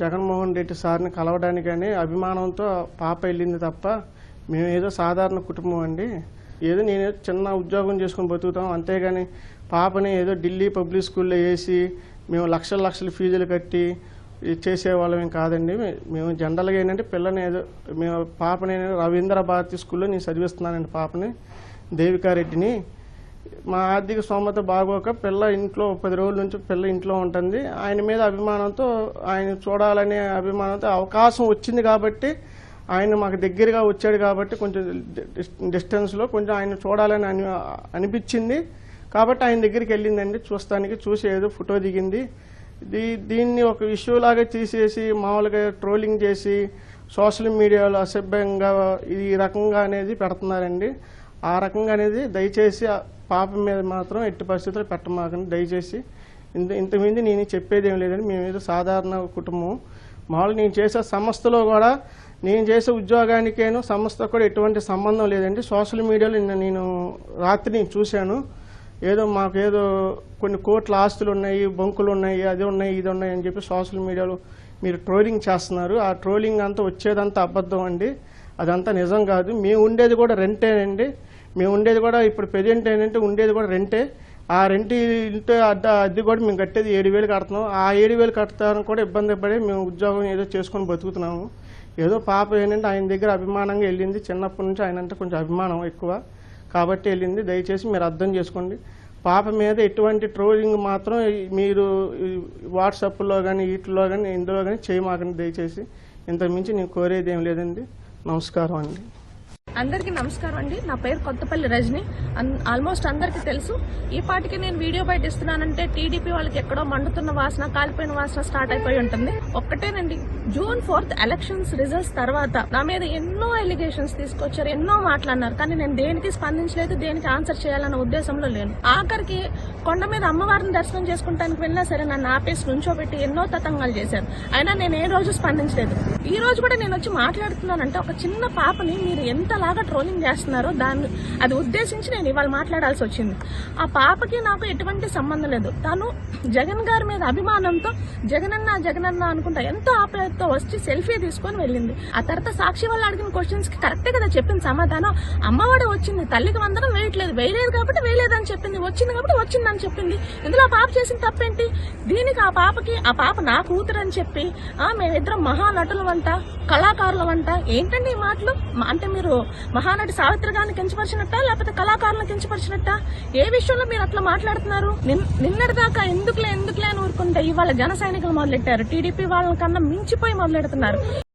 జగన్మోహన్ రెడ్డి సార్ని కలవడానికని అభిమానంతో పాప వెళ్ళింది తప్ప మేము ఏదో సాధారణ కుటుంబం అండి. ఏదో నేను చిన్న ఉద్యోగం చేసుకుని బతుకుతాం. అంతేగాని పాపని ఏదో ఢిల్లీ పబ్లిక్ స్కూల్లో వేసి మేము లక్షల లక్షల ఫీజులు కట్టి ఇది చేసేవాళ్ళం కాదండి. మేము జనరల్గా ఏంటంటే పిల్లని ఏదో మేము పాపని రవీంద్ర భారతి స్కూల్లో నేను చదివిస్తున్నానండి పాపని దేవికారెడ్డిని. మా ఆర్థిక స్తోమత బాగోక పిల్ల ఇంట్లో పది రోజుల నుంచి పిల్ల ఇంట్లో ఉంటుంది. ఆయన మీద అభిమానంతో ఆయన చూడాలనే అభిమానంతో అవకాశం వచ్చింది కాబట్టి ఆయన మాకు దగ్గరగా వచ్చాడు కాబట్టి కొంచెం డిస్టెన్స్లో కొంచెం ఆయన చూడాలని అని అనిపించింది. కాబట్టి ఆయన దగ్గరికి వెళ్ళిందండి. చూస్తానికి చూసి ఏదో ఫోటో దిగింది. దీ దీన్ని ఒక ఇష్యూ లాగా తీసేసి మామూలుగా ట్రోలింగ్ చేసి సోషల్ మీడియాలో అసభ్యంగా ఈ రకంగా అనేది పెడుతున్నారండి. ఆ రకంగా అనేది దయచేసి ఆ మీద మాత్రం ఎట్టి పరిస్థితుల్లో పెట్టమాకండి. దయచేసి ఇంత ఇంతమంది నేను చెప్పేది ఏం లేదండి. మేము ఏదో సాధారణ కుటుంబం. మామూలుగా నేను చేసే సంస్థలో కూడా నేను చేసే ఉద్యోగానికేను సంస్థ కూడా ఎటువంటి సంబంధం లేదండి. సోషల్ మీడియాలో నిన్న నేను రాత్రి నేను చూశాను. ఏదో మాకు ఏదో కొన్ని కోట్ల ఆస్తులు ఉన్నాయి బొంకులు ఉన్నాయి అది ఉన్నాయి ఇది ఉన్నాయి అని చెప్పి సోషల్ మీడియాలో మీరు ట్రోలింగ్ చేస్తున్నారు. ఆ ట్రోలింగ్ అంతా వచ్చేదంతా అబద్ధం అండి. అదంతా నిజం కాదు. మేము ఉండేది కూడా రెంటే అండి. మేము ఉండేది కూడా ఇప్పుడు ప్రజెంట్ ఏంటంటే ఉండేది కూడా రెంటే. ఆ రెంట్ ఇంటి అద్దె అద్దె కూడా మేము కట్టేది ఏడు వేలు కడుతున్నాం. ఆ ఏడు వేలు కడతానికి కూడా ఇబ్బంది పడి మేము ఉద్యోగం ఏదో చేసుకొని బతుకుతున్నాము. ఏదో పాప ఏంటంటే ఆయన దగ్గర అభిమానంగా వెళ్ళింది. చిన్నప్పటి నుంచి ఆయన అంటే కొంచెం అభిమానం ఎక్కువ. కాబట్టి వెళ్ళింది. దయచేసి మీరు అర్థం చేసుకోండి. పాప మీద ఎటువంటి ట్రోలింగ్ మాత్రం మీరు వాట్సాప్లో కానీ వీటిలో కానీ ఇందులో కానీ చేయమాకండి దయచేసి. ఇంతకుమించి నేను కోరేది ఏం లేదండి. నమస్కారం అండి. అందరికీ నమస్కారం అండి. నా పేరు కొత్తపల్లి రజని. అన్- ఆల్మోస్ట్ అందరికీ తెలుసు. ఈ పాటికి నేను వీడియో బయట ఇస్తున్నానంటే టీడీపీ వాళ్ళకి ఎక్కడో మండుతున్న వాసన కాలిపోయిన వాసన స్టార్ట్ అయిపోయి ఉంటుంది. ఒక్కటేనండి. జూన్ ఫోర్త్ ఎలక్షన్స్ రిజల్ట్స్ తర్వాత నా మీద ఎన్నో ఎలిగేషన్స్ తీసుకొచ్చారు ఎన్నో మాట్లాడినారు. కానీ నేను దేనికి స్పందించలేదు దేనికి ఆన్సర్ చేయాలన్న ఉద్దేశంలో లేను. ఆఖరికి కొండ మీద అమ్మవారిని దర్శనం చేసుకుంటానికి వెళ్ళినా సరే నన్ను ఆపేసి నుంచోబెట్టి ఎన్నో తతంగాలు చేశారు. అయినా నేను ఏ రోజు స్పందించలేదు. ఈ రోజు కూడా నేను వచ్చి మాట్లాడుతున్నానంటే ఒక చిన్న పాపని మీరు ఎంతలాగా ట్రోలింగ్ చేస్తున్నారో దాన్ని అది ఉద్దేశించి నేను ఇవాళ మాట్లాడాల్సి వచ్చింది. ఆ పాపకి నాకు ఎటువంటి సంబంధం లేదు. తను జగన్ గారి మీద అభిమానంతో జగనన్న జగనన్న అనుకుంటా ఎంతో ఆప్యాయతతో వచ్చి సెల్ఫీ తీసుకొని వెళ్ళింది. ఆ తర్వాత సాక్షి వాళ్ళు అడిగిన క్వశ్చన్స్కి కరెక్టే కదా చెప్పింది సమాధానం. అమ్మవాడు వచ్చింది తల్లికి వందనం వేయట్లేదు. వేయలేదు కాబట్టి వేయలేదని చెప్పింది. వచ్చింది కాబట్టి వచ్చిందని చెప్పింది. ఇందులో ఆ పాప చేసిన తప్పేంటి? దీనికి ఆ పాపకి ఆ పాప నా కూతురు అని చెప్పి ఆ మేమిద్దరం మహానటులు వంట కళాకారుల వంట ఏంటండి ఈ మాటలు? అంటే మీరు మహానటి సావిత్రి గారిని కించపరిచినట్టా లేకపోతే కళాకారులను కించపరిచినట్టా? ఏ విషయంలో మీరు అట్లా మాట్లాడుతున్నారు? నిన్- నిన్నటిదాకా ఎందుకులే ఎందుకులే అని ఊరుకుంటే ఇవాళ జన సైనికులు మొదలెట్టారు. టీడీపీ వాళ్ళ కన్నా మించిపోయి మొదలెడుతున్నారు.